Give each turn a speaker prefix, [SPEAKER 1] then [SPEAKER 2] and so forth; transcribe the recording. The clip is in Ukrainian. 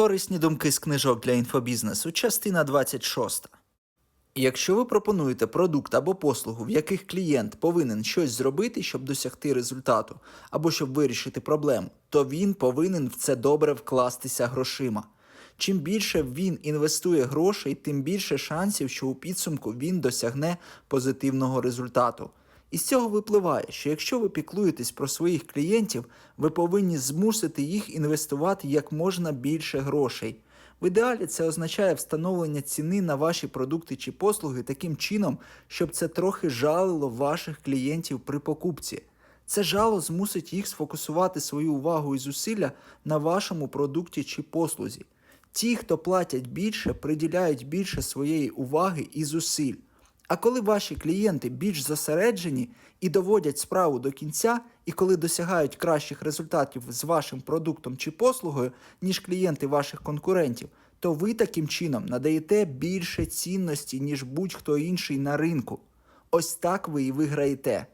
[SPEAKER 1] Корисні думки з книжок для інфобізнесу, частина 26. Якщо ви пропонуєте продукт або послугу, в яких клієнт повинен щось зробити, щоб досягти результату, або щоб вирішити проблему, то він повинен в це добре вкластися грошима. Чим більше він інвестує грошей, тим більше шансів, що у підсумку він досягне позитивного результату. Із цього випливає, що якщо ви піклуєтесь про своїх клієнтів, ви повинні змусити їх інвестувати як можна більше грошей. В ідеалі це означає встановлення ціни на ваші продукти чи послуги таким чином, щоб це трохи жалило ваших клієнтів при покупці. Це жало змусить їх сфокусувати свою увагу і зусилля на вашому продукті чи послузі. Ті, хто платять більше, приділяють більше своєї уваги і зусиль. А коли ваші клієнти більш зосереджені і доводять справу до кінця, і коли досягають кращих результатів з вашим продуктом чи послугою, ніж клієнти ваших конкурентів, то ви таким чином надаєте більше цінності, ніж будь-хто інший на ринку. Ось так ви і виграєте.